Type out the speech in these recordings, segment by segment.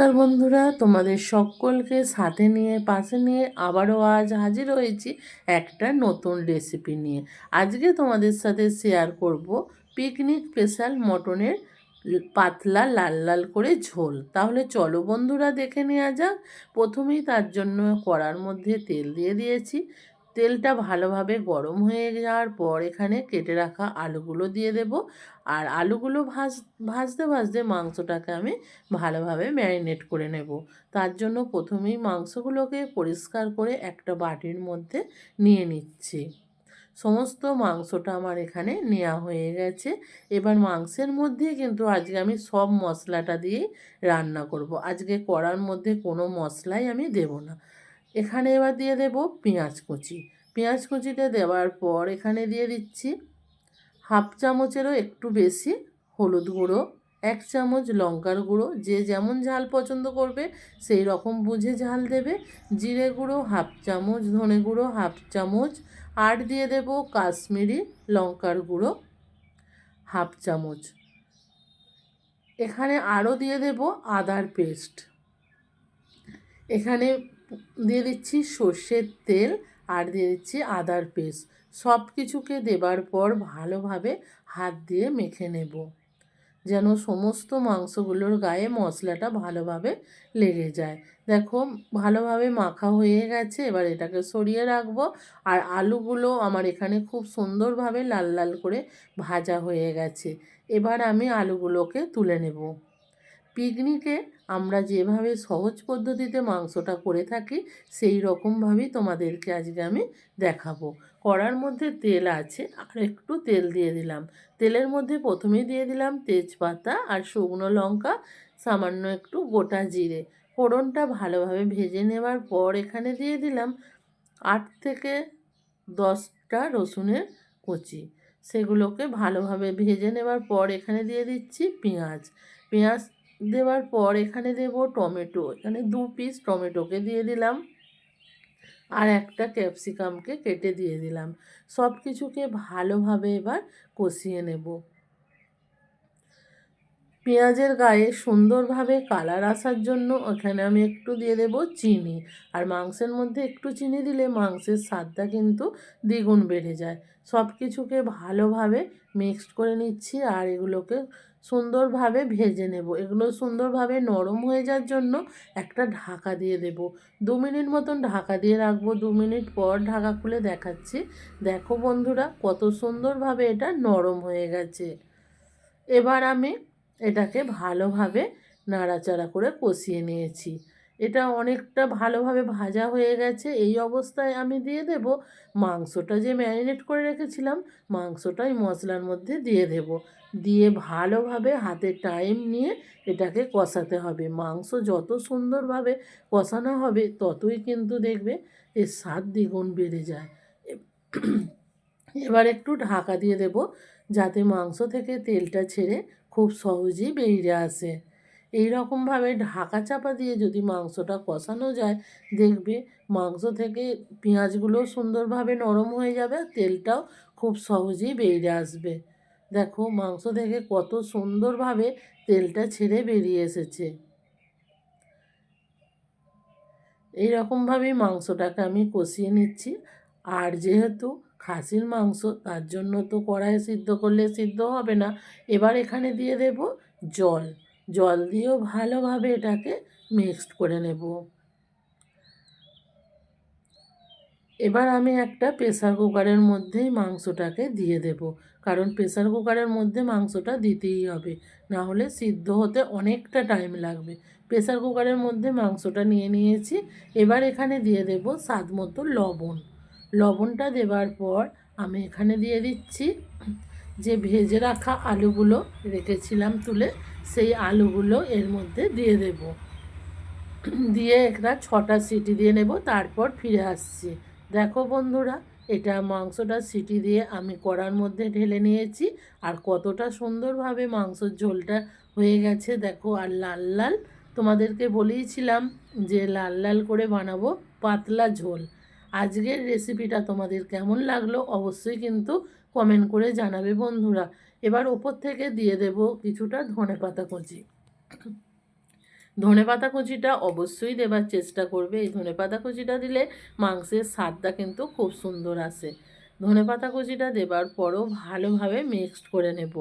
নমস্কার বন্ধুরা, তোমাদের সকলকে সাথে নিয়ে, পাশে নিয়ে আবারও আজ হাজির হয়েছি একটা নতুন রেসিপি নিয়ে। আজকে তোমাদের সাথে শেয়ার করব পিকনিক স্পেশাল মটনের পাতলা লাল লাল করে ঝোল। তাহলে চলো বন্ধুরা দেখে নেওয়া যাক। প্রথমেই তার জন্য কড়ার মধ্যে তেল দিয়ে দিয়েছি। তেলটা ভালোভাবে গরম হয়ে যাওয়ার পর এখানে কেটে রাখা আলুগুলো দিয়ে দেব। আর আলুগুলো ভাজ, ভাজতে ভাজতে মাংসটাকে আমি ভালোভাবে ম্যারিনেট করে নেব। তার জন্য প্রথমেই মাংসগুলোকে পরিষ্কার করে একটা বাটির মধ্যে নিয়ে নিচ্ছি। সমস্ত মাংসটা আমার এখানে নেওয়া হয়ে গেছে। এবার মাংসের মধ্যে কিন্তু আজকে আমি সব মশলাটা দিয়েই রান্না করব। আজকে কড়ার মধ্যে কোনো মশলাই আমি দেব না। এখানে এবার দিয়ে দেব পেঁয়াজ কুচি। পেঁয়াজ কুচিটা দেওয়ার পর এখানে দিয়ে দিচ্ছি হাফ চামচেরও একটু বেশি হলুদ গুঁড়ো, এক চামচ লঙ্কার গুঁড়ো। যে যেমন ঝাল পছন্দ করবে সেই রকম বুঝে ঝাল দেবে। জিরে গুঁড়ো হাফ চামচ, ধনে গুঁড়ো হাফ চামচ আর দিয়ে দেব কাশ্মীরি লঙ্কার গুঁড়ো হাফ চামচ। এখানে আরও দিয়ে দেব আদার পেস্ট। এখানে দিয়ে দিচ্ছি সর্ষের তেল আর দিয়ে দিচ্ছি আদার পেস্ট। সব কিছুকে দেবার পর ভালোভাবে হাত দিয়ে মেখে নেব, যেন সমস্ত মাংসগুলোর গায়ে মশলাটা ভালোভাবে লেগে যায়। দেখো, ভালোভাবে মাখা হয়ে গেছে, এবার এটাকে সরিয়ে রাখব। আর আলুগুলো আমার এখানে খুব সুন্দরভাবে লাল লাল করে ভাজা হয়ে গেছে। এবার আমি আলুগুলোকে তুলে নেব। পিকনিকে আমরা যেভাবে সহজ পদ্ধতিতে মাংসটা করে থাকি, সেই রকমভাবেই তোমাদেরকে আজকে আমি দেখাবো। কড়ার মধ্যে তেল আছে, আর একটু তেল দিয়ে দিলাম। তেলের মধ্যে প্রথমেই দিয়ে দিলাম তেজপাতা আর শুকনো লঙ্কা, সামান্য একটু গোটা জিরে। ফোড়নটা ভালোভাবে ভেজে নেওয়ার পর এখানে দিয়ে দিলাম আট থেকে দশটা রসুনের কুচি। সেগুলোকে ভালোভাবে ভেজে নেওয়ার পর এখানে দিয়ে দিচ্ছি পেঁয়াজ। পেঁয়াজ দেওয়ার পর এখানে দেব টমেটো। এখানে দু পিস টমেটোকে দিয়ে দিলাম। আর একটা ক্যাপসিকামকে কেটে দিয়ে দিলাম। সব কিছুকে ভালোভাবে এবার কষিয়ে নেব। পেঁয়াজের গায়ে সুন্দরভাবে কালার আসার জন্য ওখানে আমি একটু দিয়ে দেব চিনি। আর মাংসের মধ্যে একটু চিনি দিলে মাংসের স্বাদটা কিন্তু দ্বিগুণ বেড়ে যায়। সব কিছুকে ভালোভাবে মিক্সড করে নিচ্ছি আর এগুলোকে সুন্দরভাবে ভেজে নেব। এগুলো সুন্দরভাবে নরম হয়ে যাওয়ার জন্য একটা ঢাকা দিয়ে দেব। দু মিনিট মতন ঢাকা দিয়ে রাখব। দু মিনিট পর ঢাকা খুলে দেখাচ্ছি। দেখো বন্ধুরা, কত সুন্দরভাবে এটা নরম হয়ে গেছে। এবার আমি এটাকে ভালোভাবে নাড়াচাড়া করে কষিয়ে নিয়েছি। এটা অনেকটা ভালোভাবে ভাজা হয়ে গেছে। এই অবস্থায় আমি দিয়ে দেব মাংসটা যে ম্যারিনেট করে রেখেছিলাম, মাংসটাই মশলার মধ্যে দিয়ে দেব। দিয়ে ভালোভাবে হাতে টাইম নিয়ে এটাকে কষাতে হবে। মাংস যত সুন্দরভাবে কষানো হবে ততই কিন্তু দেখবে এর স্বাদ দ্বিগুণ বেড়ে যায়। এবার একটু ঢাকা দিয়ে দেব যাতে মাংস থেকে তেলটা ছেড়ে খুব সহজেই বেরিয়ে আসে। এই রকমভাবে ঢাকা চাপা দিয়ে যদি মাংসটা কষানো যায়, দেখবে মাংস থেকে পেঁয়াজগুলো সুন্দরভাবে নরম হয়ে যাবে তেলটাও খুব সহজেই বেরিয়ে আসবে। দেখো মাংস থেকে কত সুন্দরভাবে তেলটা ছেড়ে বেরিয়ে এসেছে। এই রকমভাবেই মাংসটাকে আমি কষিয়ে নিচ্ছি। আর যেহেতু খাসির মাংস, তার জন্য তো কড়াইয়ে সিদ্ধ করলে সিদ্ধ হবে না। এবার এখানে দিয়ে দেব জল। জল দিয়েও ভালোভাবে এটাকে মিক্সড করে নেব। এবার আমি একটা প্রেসার কুকারের মধ্যেই মাংসটাকে দিয়ে দেব, কারণ প্রেসার কুকারের মধ্যে মাংসটা দিতেই হবে, না হলে সিদ্ধ হতে অনেকটা টাইম লাগবে। প্রেসার কুকারের মধ্যে মাংসটা নিয়ে নিয়েছি, এবার এখানে দিয়ে দেব স্বাদ মতো লবণ। লবণটা দেবার পর আমি এখানে দিয়ে দিচ্ছি যে ভেজে রাখা আলুগুলো রেখেছিলাম তুলে সেই আলুগুলো এর মধ্যে দিয়ে দেব। দিয়ে একটা ছটা সিটি দিয়ে নেব, তারপর ফিরে আসছি। দেখো বন্ধুরা, এটা মাংসটা সিটি দিয়ে আমি কড়ার মধ্যে ঢেলে নিয়েছি, আর কতটা সুন্দরভাবে মাংসর ঝোলটা হয়ে গেছে। দেখো, আর লাল লাল তোমাদেরকে বলেইছিলাম যে লাল লাল করে বানাবো পাতলা ঝোল। আজকের রেসিপিটা তোমাদের কেমন লাগল অবশ্যই কিন্তু কমেন্ট করে জানাবে বন্ধুরা। এবার ওপর থেকে দিয়ে দেব কিছুটা ধনে পাতা কুচি। ধনেপাতা কুচিটা অবশ্যই দেবার চেষ্টা করবে। এই ধনেপাতা কুচিটা দিলে মাংসের স্বাদটা কিন্তু খুব সুন্দর আসে। ধনেপাতা কুচিটা দেবার পরও ভালোভাবে মিক্সড করে নেব।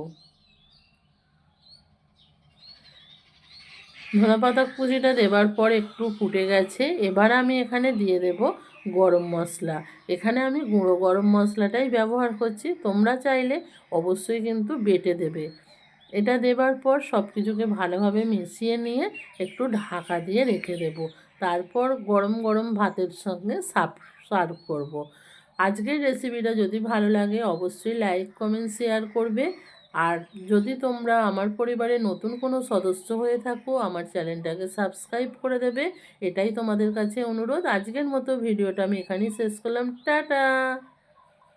ধনেপাতা কুচিটা দেবার পর একটু ফুটে গেছে। এবার আমি এখানে দিয়ে দেব গরম মশলা। এখানে আমি গুঁড়ো গরম মশলাটাই ব্যবহার করছি। তোমরা চাইলে অবশ্যই কিন্তু বেটে দেবে। এটা দেবার পর সব কিছুকে ভালোভাবে মিশিয়ে নিয়ে একটু ঢাকা দিয়ে রেখে দেব। তারপর গরম গরম ভাতের সঙ্গে সার্ভ সার্ভ করব। আজকের রেসিপিটা যদি ভালো লাগে অবশ্যই লাইক, কমেন্ট, শেয়ার করবে। আর যদি তোমরা আমার পরিবারে নতুন কোনো সদস্য হয়ে থাকো, আমার চ্যানেলটাকে সাবস্ক্রাইব করে দেবে। এটাই তোমাদের কাছে অনুরোধ। আজকের মতো ভিডিওটা আমি এখানেই শেষ করলাম। টাটা!